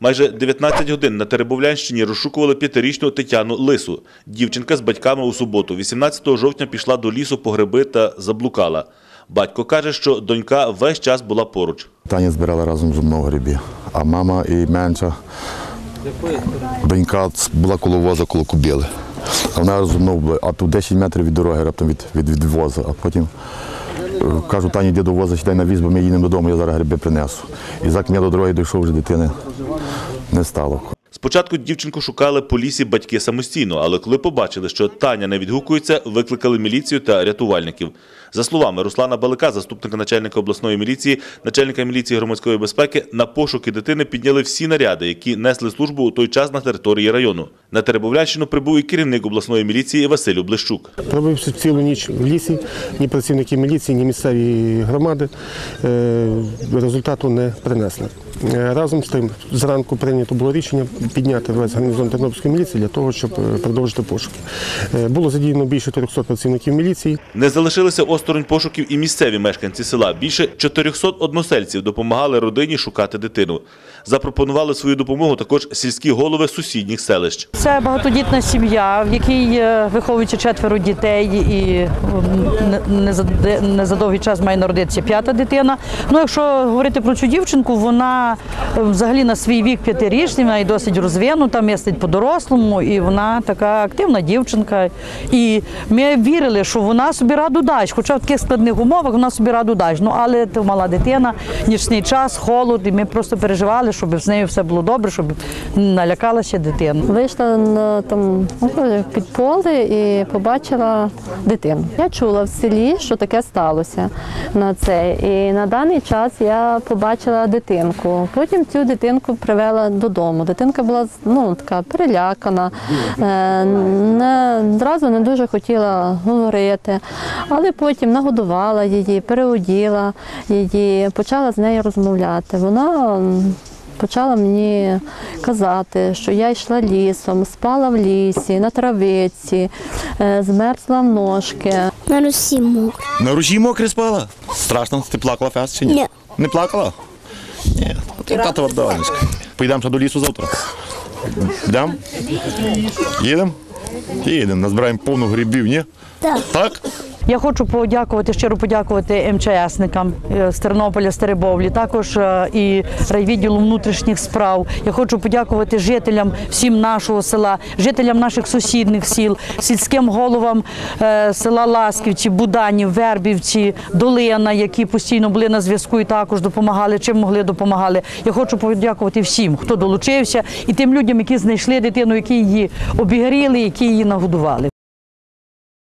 Майже 19 годин на Теребовлянщині розшукували п'ятирічну Тетяну Лису. Дівчинка з батьками у суботу, 18 жовтня, пішла до лісу по гриби та заблукала. Батько каже, що донька весь час була поруч. Таня збирала разом зі мною грибі, а мама і менша донька була коло воза, коло кубіли. А вона була, а тут 10 метрів від дороги раптом від, від, від воза. А потім е, кажу, Тані, йди до воза, сідай на віз, бо ми їдемо додому, я зараз гриби принесу. І за я до дороги дійшов, вже дитини не стало. Спочатку дівчинку шукали по лісі батьки самостійно, але коли побачили, що Таня не відгукується, викликали міліцію та рятувальників. За словами Руслана Балика, заступника начальника обласної міліції, начальника міліції громадської безпеки, на пошуки дитини підняли всі наряди, які несли службу у той час на території району. На Теребовлянщину прибув і керівник обласної міліції Василь Облещук. Пробивши цілу ніч в лісі, ні працівники міліції, ні місцеві громади е, результату не принесли. Е, Разом з тим, зранку прийнято було рішення підняти весь гарнізон Тернопільської міліції для того, щоб е, продовжити пошуки. Е, Було задіяно більше 300 працівників міліції. Не залишилися осторонь пошуків і місцеві мешканці села. Більше 400 односельців допомагали родині шукати дитину. Запропонували свою допомогу також сільські голови сусідніх селищ. Це багатодітна сім'я, в якій е, виховується четверо дітей, і не- за, довгий час має народитися п'ята дитина. Ну, якщо говорити про цю дівчинку, вона взагалі на свій вік п'ятирічний, вона і досить розвинута, містить по-дорослому, і вона така активна дівчинка. І ми вірили, що вона собі раду дасть, хоча в таких складних умовах вона собі раду дасть. Ну, але то мала дитина, нічний час, холод, і ми просто переживали, щоб з нею все було добре, щоб налякалася дитина. Вийшла на там ну, під поле і побачила дитину. Я чула в селі, що таке сталося на це. І на даний час я побачила дитинку. Потім цю дитинку привела додому. Дитинка була ну, така перелякана, е, не, одразу не дуже хотіла говорити, але потім нагодувала її, переоділа її, почала з нею розмовляти. Вона почала мені казати, що я йшла лісом, спала в лісі, на травиці, е, змерзла в ножки. На Русі мокро. На ружі мокре спала? Страшно, ти плакала фест чи ні? Ні. Не плакала? Ні. Ти тата вдаванська. Поїдемо ще до лісу завтра. Йдемо? Їдемо? Їдемо, назбираємо повну грибів, ні? Так. Так? Я хочу подякувати, щиро подякувати МЧСникам е, з Тернополя, з Теребовлі, також е, і райвідділу внутрішніх справ. Я хочу подякувати жителям всім нашого села, жителям наших сусідних сіл, сільським головам е, села Ласківці, Буданів, Вербівці, Долина, які постійно були на зв'язку і також допомагали, чим могли допомагали. Я хочу подякувати всім, хто долучився, і тим людям, які знайшли дитину, які її обігріли, які її нагодували.